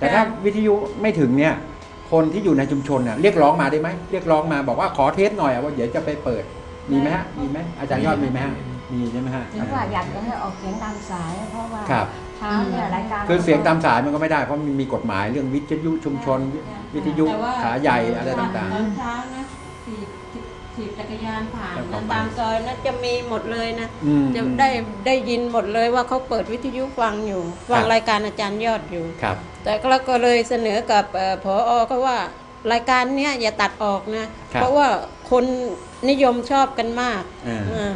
แต่ถ้าวิทยุไม่ถึงเนี่ยคนที่อยู่ในชุมชนน่ะเรียกร้องมาได้ไหมเรียกร้องมาบอกว่าขอเทสหน่อยอะว่าเดี๋ยวจะไปเปิดมีไหมฮะมีไหมอาจารย์ยอดมีไหมฮะมีใช่ไหมฮะถึงว่าอยากจะให้ออกเสียงตามสายเพราะว่าครับเช้าเนี่ยรายการคือเสียงตามสายมันก็ไม่ได้เพราะมันมีกฎหมายเรื่องวิทยุชุมชน วิทยุแต่ว่าขาใหญ่อะไรต่างตอนเช้านะถีบ ถีบถีบจักรยานผ่านแล้วก็นะไปตามซอยนะจะมีหมดเลยนะๆอืมจะได้ได้ยินหมดเลยว่าเขาเปิดวิทยุฟังอยู่ฟังครับ รายการอาจารย์ยอดอยู่ ครับ แต่ก็เราก็เลยเสนอกับเอ่อผอก็ว่ารายการเนี้ยอย่าตัดออกนะ ครับเพราะว่าคนนิยมชอบกันมากอ่า อ่า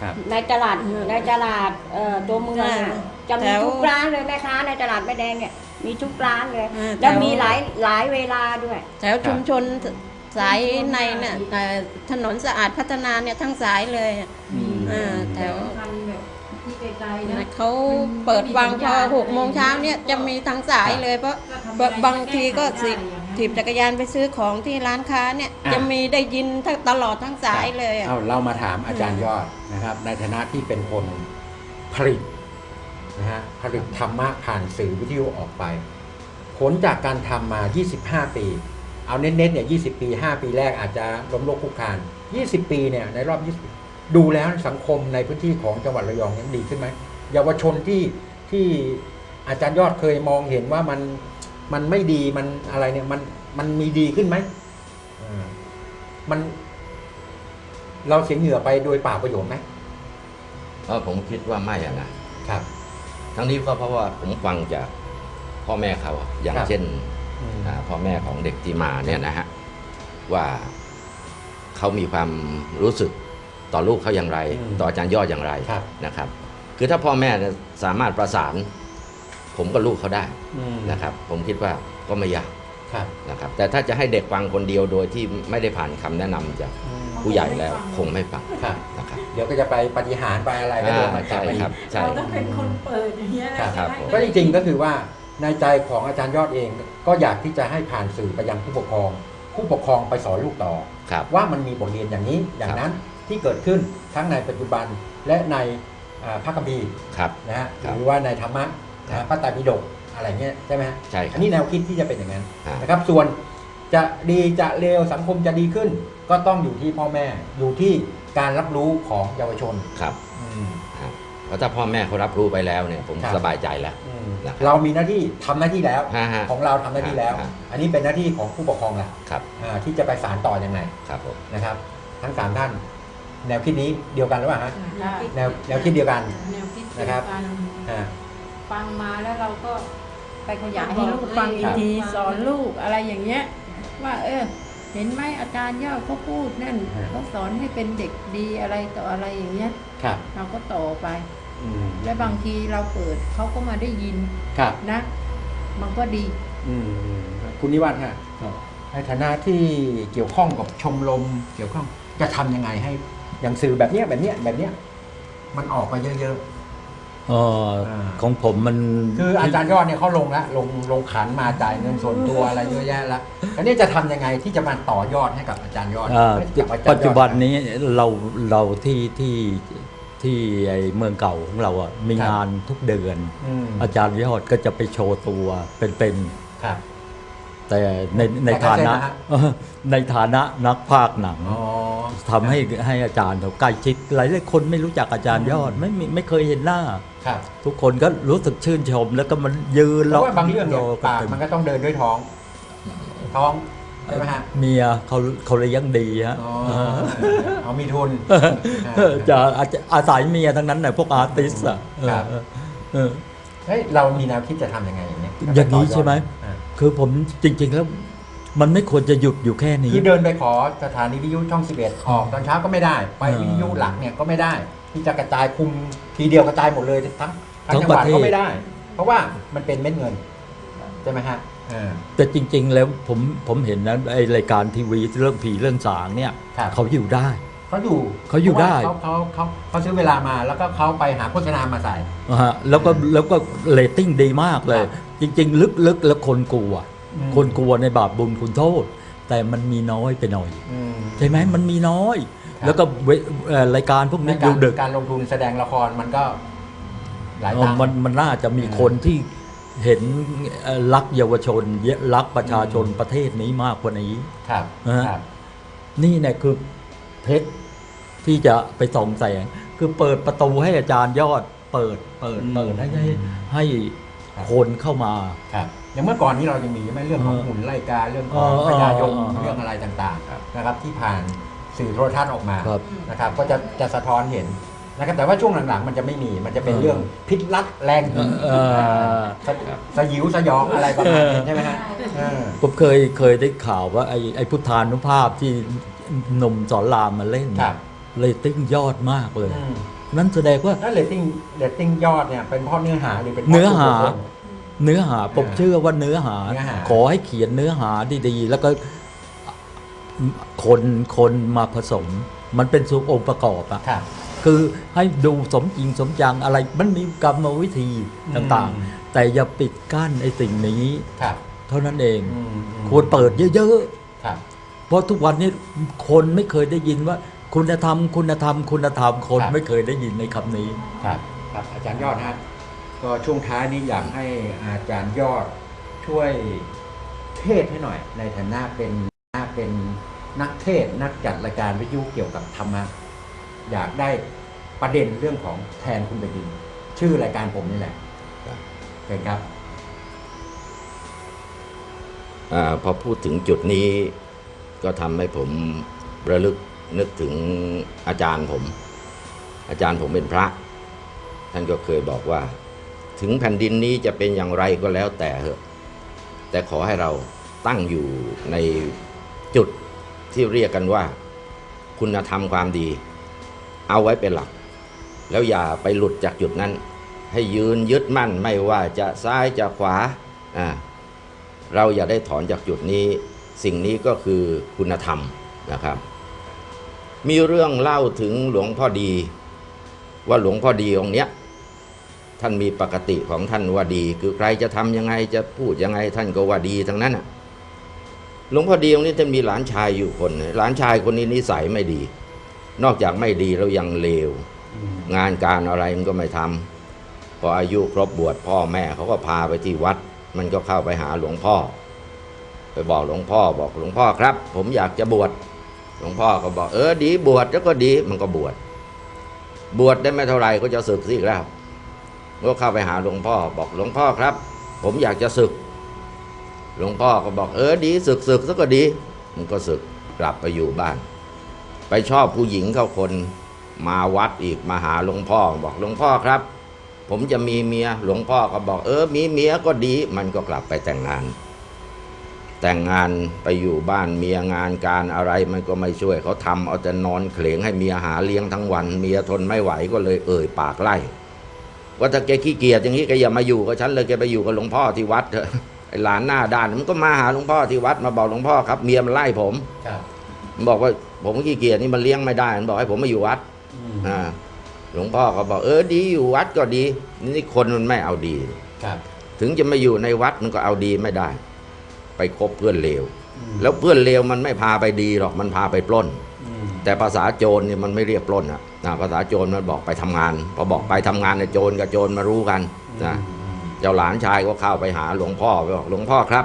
ครับ ในตลาดในตลาดเอ่อตัวเมืองอะจะแถมีวทุกร้านเลยแม่ค้าในตลาดแม่แดงเนี่ยมีทุกร้านเลย อ่าแล้วแถวมีหลายหลายเวลาด้วย แถวชุมชน สายในเนี่ยเอ่อถนนสะอาดพัฒนาเนี่ยทั้งสายเลยอะอืมอ่าแถวคันแบบที่ไกลๆนะ เขาเปิดฟังพอหกโมงเช้าเนี่ยจะมีทั้งสายเลยเพราะบางทีก็สิถีบจักรยานไปซื้อของที่ร้านค้าเนี่ยอะ จะมีได้ยินทั้งตลอดทั้งสายเลยอะ เอาเรามาถามอาจารย์ยอดนะครับ ในฐานะที่เป็นคนผลิตนะฮะผลิตธรรมะผ่านสื่อวิทยุออกไป ผลจากการทำมา 25 ปี เอาเน้นๆเนี่ย20ปี 5 ปีแรกอาจจะล้มโลกคุกคาน 20 ปีเนี่ยในรอบ 20 ดูแล้วสังคมในพื้นที่ของจังหวัดระยองนั้นดีขึ้นไหมเยาวชนที่ที่อาจารย์ยอดเคยมองเห็นว่ามันมันไม่ดีมันอะไรเนี่ยมันมันมีดีขึ้นไหมอ่ามัน เราเสียเหงื่อไปโดยเปล่าประโยชน์ไหมเพราะผมคิดว่าไม่อะนะครับ ทั้งนี้ก็เพราะว่าผมฟังจากพ่อแม่เขาอะอย่างครับเช่นอืมอ่า พ่อแม่ของเด็กที่มาเนี่ยนะฮะว่าเขามีความรู้สึกต่อลูกเขาอย่างไรอืมต่ออาจารย์ยอดอย่างไรครับนะครับ คือถ้าพ่อแม่เนี่ยสามารถประสาน ผมกับลูกเขาได้อืมนะครับ ผมคิดว่าก็ไม่ยากครับนะครับแต่ถ้าจะให้เด็กฟังคนเดียวโดยที่ไม่ได้ผ่านคำแนะนำจากอืมผู้ใหญ่แล้วคงไม่ฟังครับนะครับเดี๋ยวก็จะไปปฏิหารย์ไปอะไรก็อ่าโดนมันจัใช่ไปอีกครับใช่เราต้องเป็นคนเปิดอย่างเงี้ยนะครับครับผมก็จริงๆก็คือว่า ในใจของอาจารย์ยอดเอง ก็อยากที่จะให้ผ่านสื่อไปยังผู้ปกครอง ผู้ปกครองไปสอนลูกต่อ ครับ ว่ามันมีบทเรียนอย่างนี้อย่างนั้นที่เกิดขึ้นทั้งในปัจจุบันและในอ่าพระคัมภีร์ครับ นะฮะครับหรือว่าในธรรมะครับนะพระไตรปิฎกอะไรเงี้ยใช่ไหมฮะใช่คอัรันบนี้แนวคิดที่จะเป็นอย่างนั้นอ่านนะครับ ส่วนจะดีจะเลวสังคมจะดีขึ้น ก็ต้องอยู่ที่พ่อแม่อยู่ที่การรับรู้ของเยาวชนครับอืม ครับเพราะถ้าพ่อแม่เขารับรู้ไปแล้วเนี่ยผมครับ สบายใจแล้ว อืม นะครับเรามีหน้าที่ทำหน้าที่แล้ว ฮะฮะของเราทำหน้าที่แล้วฮะ อันนี้เป็นหน้าที่ของผู้ปกครองแหละครับอ่าที่จะไปสารต่อยังไงครับผม นะครับ ทั้งสามท่าน แนวคิดนี้เดียวกันหรือเปล่าฮะได้แนวแนวคิดเดียวกันแนวคิดนะครับเดียวกันอ่า ฟังมาแล้วเราก็ไปขยายให้ลูกฟังอีกทีสอนลูกอะไรอย่างเงี้ย ว่าเออ เห็นไหมอาจารย์ยอดเขาพูดนั่นเขาสอนให้เป็นเด็กดีอะไรต่ออะไรอย่างเงี้ย ครับ เราก็ต่อไปอืม และบางทีเราเปิดเขาก็มาได้ยินครับนะ มันก็ดีอืมอืมคุณนิวัฒน์ฮะในฐานะที่เกี่ยวข้องกับชมรมเกี่ยวข้องจะทำยังไงให้ อย่างสื่อแบบเนี้ยแบบเนี้ยแบบเนี้ยมันออกมาเยอะเอออ่าของผมมันๆคืออาจารย์ยอดเนี่ยเขาลงแล้วลงลงขันมาจ่ายเงินส่วนตัวอะไรเยอะแยะแล้วอันนี้จะทำยังไงที่จะมาต่อยอดให้กับอาจารย์ยอดอ่าให้กับอาจารย์ยอดปัจจุบันนี้เราเราที่ที่ ที่ไอเมืองเก่าของเราอะมีครับงานทุกเดือนอืมอาจารย์ยอดก็จะไปโชว์ตัวเป็นครับๆแต่ในในแต่ฐานะเส้นนะฮะเออในฐานะนักภาคหนังอ๋อทำให้ให้อาจารย์เขาใกล้ชิดหลายหลายคนไม่รู้จักอาจารย์ยอดไม่มีไม่เคยเห็นหน้าครับทุกคนก็รู้สึกชื่นชมแล้วก็มันยืนเพราะว่าบางเรื่องเนี่ยรปากเต็มันก็ต้องเดินด้วยท้อง ท้อง ใช่ไหมฮะเมียเขาเขาเลยยังดีฮะอ๋อเอามีทุนจะอาจจะอาศัยเมียทั้งนั้นน่ะพวกอาร์ติสอะเออครับเออเฮ้ยเรามีแนวคิดจะทำยังไงอย่างเงี้ยอย่างนี้ใช่ไหมอ่าคือผมจริง ๆแล้วมันไม่ควรจะหยุดอยู่แค่นี้คือเดินไปขอสถานีวิทยุช่อง 11 ออกตอนเช้าก็ไม่ได้ ไปอ่าวิทยุหลักเนี่ยก็ไม่ได้ ที่จะกระจายคุมทีเดียวกระจายหมดเลยทั้งทั้งทั้งจังหวัดประเทศก็ไม่ได้ เพราะว่ามันเป็นเม็ดเงินใช่ไหมฮะอ่า แต่จริง ๆ แล้วผมผมเห็นนะไอรายการทีวีเรื่องผีเรื่องสางเนี่ยครับ เขาอยู่ได้ เขาอยู่เขาอยู่ได้ เพราะว่าเขาเขาเขาเขาซื้อเวลามาแล้วก็เขาไปหาโฆษณามาใส่ นะฮะแล้วก็แล้วก็เรตติ้งดีมากเลย ครับจริง ๆ ลึกๆ แล้วคนกลัว อืม คนกลัวในบาปบุญคุณโทษ แต่มันมีน้อยไปหน่อย อืม ใช่ไหมมันมีน้อย ครับ แล้วก็เวเอ่อรายการพวกในนี้กาดูรดึกการลงทุนแสดงละครมันก็หลายเออตังค์ มันมันน่าจะมีเออคนที่ เห็นเอ่อรักเยาวชนรักประชาชนประเทศนี้มากกว่านี้ครับนะฮะครับนี่เนี่ยคือเพชรที่จะไปส่องแสง คือเปิดประตูให้อาจารย์ยอด เปิดเปิดเปิดให้ให้ให้คนเข้ามาครับอย่างเมื่อก่อนนี้เรายังมีใช่ไหมเรื่องของเออหุ่นไล่กาเรื่องของเออพญายมเออเออเรื่องอะไรต่างๆนะครับที่ผ่านสื่อโทรทัศน์ออกมาครับนะครับ ก็จะจะสะท้อนเห็น นะครับแต่ว่าช่วงหลังๆ มันจะไม่มีมันจะเป็นเออเรื่องพิษรักแรงหึงเออสะสยิวสยองอะไรประมาณนี้ใช่ไหมฮะเออผมเคยเคยได้ข่าวว่าไอ้ไอ้พุทธานุภาพที่หนุ่มสอนรามมาเล่นครับเรตติ้งยอดมากเลยอืมนั่นแสดงว่าแล้วเรตติ้งเรตติ้งยอดเนี่ยเป็นเพราะเนื้อหาหรือเป็นพราะเนื้อหาตัวบุคคลเนื้อหาผมเชื่อว่าเนื้อหาเนื้อหา ขอให้เขียนเนื้อหาดีๆ แล้วก็คนคนมาผสม มันเป็นส่วนองค์ประกอบอะ ครับคือให้ดูสมจริงสมจังอะไรมันมีกรรมวิธีต่างอืมๆแต่อย่าปิดกั้นไอ้สิ่งนี้ครับเท่านั้นเองอืมอืมควรเปิดเยอะครับๆเพราะทุกวันนี้คนไม่เคยได้ยินว่า คุณธรรม คุณธรรม คุณธรรมคนครับไม่เคยได้ยินในคำนี้ครับครับอาจารย์ยอดนะฮะก็ช่วงท้ายนี้อยากให้อาจารย์ยอดช่วยเทศให้หน่อย ในฐานะเป็นหน้าเป็นนักเทศน์นักจัดรายการวิทยุเกี่ยวกับธรรมะ อยากได้ประเด็นเรื่องของแทนคุณแผ่นดิน ชื่อรายการผมนี่แหละครับเชิญครับอาพอพูดถึงจุดนี้ก็ทำให้ผมระลึกนึกถึงอาจารย์ผม อาจารย์ผมเป็นพระ ท่านก็เคยบอกว่า ถึงแผ่นดินนี้จะเป็นอย่างไรก็แล้วแต่เหอะแต่ขอให้เราตั้งอยู่ในจุดที่เรียกกันว่า คุณธรรมความดี เอาไว้เป็นหลัก แล้วอย่าไปหลุดจากจุดนั้น ให้ยืนยึดมั่นไม่ว่าจะซ้ายจะขวาอ่าเราอย่าได้ถอนจากจุดนี้ สิ่งนี้ก็คือคุณธรรมนะครับ มีเรื่องเล่าถึงหลวงพ่อดี ว่าหลวงพ่อดีองค์เนี้ยท่านมีปกติของท่านว่าดี คือใครจะทำยังไงจะพูดยังไงท่านก็ว่าดีทั้งนั้นนะหลวงพ่อดีองค์นี้ท่านมีหลานชายอยู่คน หลานชายคนนี้นิสัยไม่ดี นอกจากไม่ดีแล้วยังเลว งานการอะไรมันก็ไม่ทำพออายุครบบวชพ่อแม่เขาก็พาไปที่วัด มันก็เข้าไปหาหลวงพ่อ ไปบอกหลวงพ่อบอกหลวงพ่อครับ ผมอยากจะบวชหลวงพ่อก็บอกเออดีบวชแล้วก็ดีมันก็บวชบวชได้ไม่เท่าไหร่ก็จะศึกสิแล้วก็เข้าไปหาหลวงพ่อบอกหลวงพ่อครับ ผมอยากจะศึก หลวงพ่อก็บอกเออดีศึกศึกซะก็ดี มันก็ศึกกลับไปอยู่บ้าน ไปชอบผู้หญิงเข้าคนมาวัดอีกมาหาหลวงพ่อบอกหลวงพ่อครับ ผมจะมีเมียหลวงพ่อก็บอก เออมีเมียก็ดีมันก็กลับไปแต่งงาน แต่งงานไปอยู่บ้านเมียงานการอะไรมันก็ไม่ช่วยเขาทำเอาแต่นอนเขลงให้เมียหาเลี้ยงทั้งวัน เมียทนไม่ไหวก็เลยเอ่ยปากไล่ว่าถ้าแกขี้เกียจอย่างนี้แกอย่ามาอยู่กับฉันเลยแกไปอยู่กับหลวงพ่อที่วัดเถอะไอ้หลานหน้าด้านมันก็มาหาหลวงพ่อที่วัดมาบอกหลวงพ่อครับ เมียมันไล่ผมครับ บอกว่าผมขี้เกียจนี่มันเลี้ยงไม่ได้มันบอกให้ผมมาอยู่วัดอืมอ่าหลวงพ่อก็บอกเออดีอยู่วัดก็ดีนี่คนมันไม่เอาดีครับ ถึงจะมาอยู่ในวัดมันก็เอาดีไม่ได้ ไปคบเพื่อนเลวอืมแล้วเพื่อนเลวมันไม่พาไปดีหรอกมันพาไปปล้นอืมแต่ภาษาโจรเนี่ยมันไม่เรียกปล้นอะนะภาษาโจรมันบอกไปทำงาน พอบอกไปทำงานเนี่ยโจรกับโจรมารู้กันนะอืมเจ้าหลานชายก็เข้าไปหาหลวงพ่อไปบอกหลวงพ่อครับ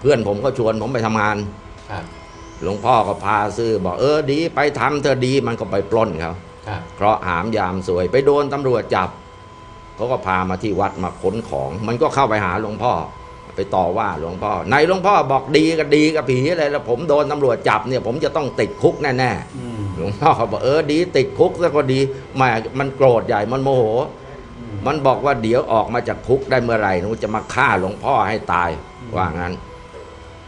เพื่อนผมก็ชวนผมไปทำงานครับ หลวงพ่อก็พาซื้อบอกเออดีไปทำเธอดีมันก็ไปปล้นเขาครับเคราะห์หามยามสวยไปโดนตำรวจจับเขาก็พามาที่วัดมาค้นของ มันก็เข้าไปหาหลวงพ่อ ไปต่อว่าหลวงพ่อในหลวงพ่อบอกดีก็ดีกับผีอะไรแล้วผมโดนตำรวจจับเนี่ย ผมจะต้องติดคุกแน่อืมๆหลวงพ่อเขาบอกเออดี ติดคุกซะก็ดีแหม่มันโกรธใหญ่มันโมโหอืมมันบอกว่าเดี๋ยวออกมาจากคุกได้เมื่อไหร่หนูจะมาฆ่าหลวงพ่อให้ตายว่างั้น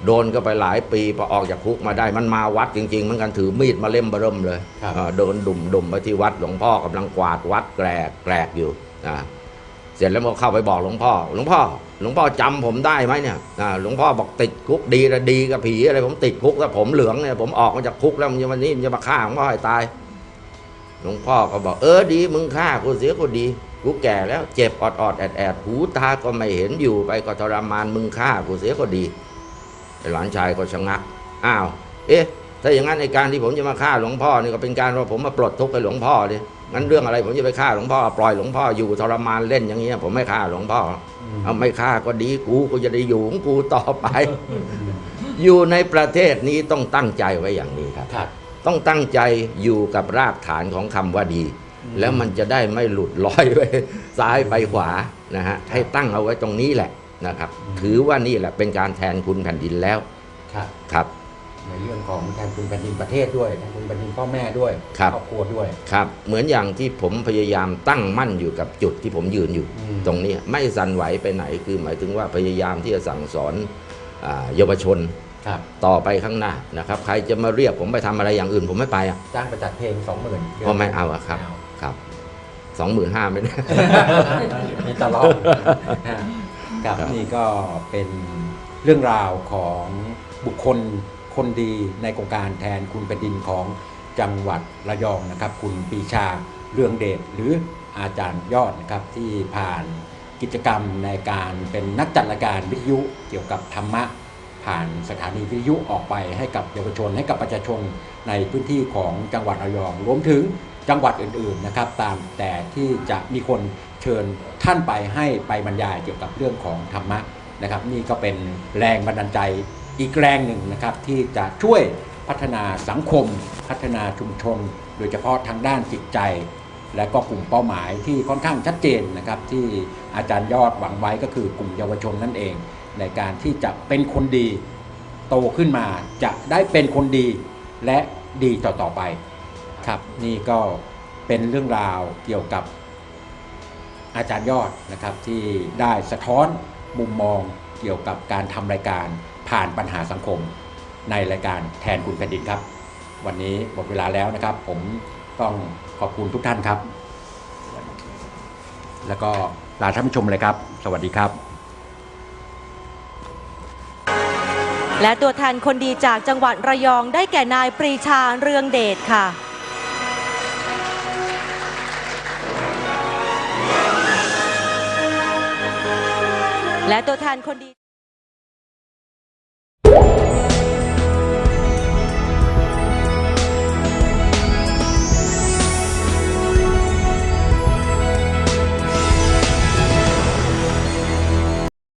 โดนก็ไปหลายปีพอออกจากคุกมาได้มันมาวัดจริงๆมันกันถือมีดมาเล่มเบอเริ่มเลยครับเออเดินดุ่มดุ่มไปที่วัดหลวงพ่อกำลังกวาดวัดแกรกแกรกอยู่อ่าเสร็จแล้วมันก็เข้าไปบอกหลวงพ่อ หลวงพ่อ หลวงพ่อจำผมได้ไหมเนี่ยอ่าหลวงพ่อบอกติดคุกดีละดีกับผีอะไรผมติดคุกแล้วผมเหลืองเนี่ยผมออกมาจากคุกแล้วมันจะวันนี้มันจะมาฆ่าหลวงพ่อให้ตาย หลวงพ่อก็บอกเออดีมึงฆ่ากูเสียก็ดีกูแก่แล้วเจ็บอดอดๆแอดแอดๆหูตาก็ไม่เห็นอยู่ไปก็ทรมานมึงฆ่ากูเสียก็ดีไอ้ หลานชายก็ชะงัก อ้าว เอ๊ะ ถ้าอย่างนั้นในการที่ผมจะมาฆ่าหลวงพ่อนี่ก็เป็นการว่าผมมาปลดทุกข์ให้หลวงพ่อดิงั้นเรื่องอะไรผมจะไปฆ่าหลวงพ่อปล่อยหลวงพ่ออยู่ทรมานเล่นอย่างเงี้ยผมไม่ฆ่าหลวงพ่ออมเอาไม่ฆ่าก็ดีกูก็จะได้อยู่ของกูต่อไป อยู่ในประเทศนี้ต้องตั้งใจไว้อย่างนี้ครับครับต้องตั้งใจอยู่กับรากฐานของคำว่าดีอืมแล้วมันจะได้ไม่หลุดลอยไปซ้ายไปขวานะฮะให้ตั้งเอาไว้ตรงนี้แหละ นะครับ ถือว่านี่แหละเป็นการแทนคุณแผ่นดินแล้วครับครับในเรื่องของแทนคุณแผ่นดินประเทศด้วยแทนคุณแผ่นดินพ่อแม่ด้วยครับครอบครัวด้วยครับเหมือนอย่างที่ผมพยายามตั้งมั่นอยู่กับจุดที่ผมยืนอยู่อืมตรงนี้ไม่สั่นไหวไปไหนคือหมายถึงว่าพยายามที่จะสั่งสอนอาเยาวชนครับต่อไปข้างหน้านะครับ ใครจะมาเรียกผมไปทำอะไรอย่างอื่นผมไม่ไปอะจ้างไปจัดเพลงสองหมื่นเพราะไม่เอาอะครับครับสองหมื่นห้าไม่ได้มีตลอดครับ ครับนี่ก็เป็นเรื่องราวของบุคคลคนดีในโครงการแทนคุณแผ่นดินของจังหวัดระยองนะครับ คุณปีชาเรืองเดชหรืออาจารย์ยอดนะครับที่ผ่านกิจกรรมในการเป็นนักจัดรายการวิทยุเกี่ยวกับธรรมะ ผ่านสถานีวิทยุออกไปให้กับเยาวชนให้กับประชาชนในพื้นที่ของจังหวัดระยองรวมถึง จังหวัดอื่นๆนะครับตามแต่ที่จะมีคนเชิญท่านไปให้ไปบรรยายเกี่ยวกับเรื่องของธรรมะนะครับ นี่ก็เป็นแรงบันดาลใจอีกแรงหนึ่งนะครับที่จะช่วยพัฒนาสังคม พัฒนาชุมชน โดยเฉพาะทางด้านจิตใจ และก็กลุ่มเป้าหมายที่ค่อนข้างชัดเจนนะครับ ที่อาจารย์ยอดหวังไว้ก็คือกลุ่มเยาวชนนั่นเอง ในการที่จะเป็นคนดีโตขึ้นมาจะได้เป็นคนดีและดีต่อๆไป ครับนี่ก็เป็นเรื่องราวเกี่ยวกับอาจารย์ยอดนะครับที่ได้สะท้อนมุมมองเกี่ยวกับการทำรายการผ่านปัญหาสังคม ในรายการแทนคุณแผ่นดินครับ วันนี้หมดเวลาแล้วนะครับ ผมต้องขอบคุณทุกท่านครับ แล้วก็ลาท่านผู้ชมเลยครับ สวัสดีครับ และตัวแทนคนดีจากจังหวัดระยองได้แก่นายปรีชาเรืองเดชค่ะ และตัวแทนคนดี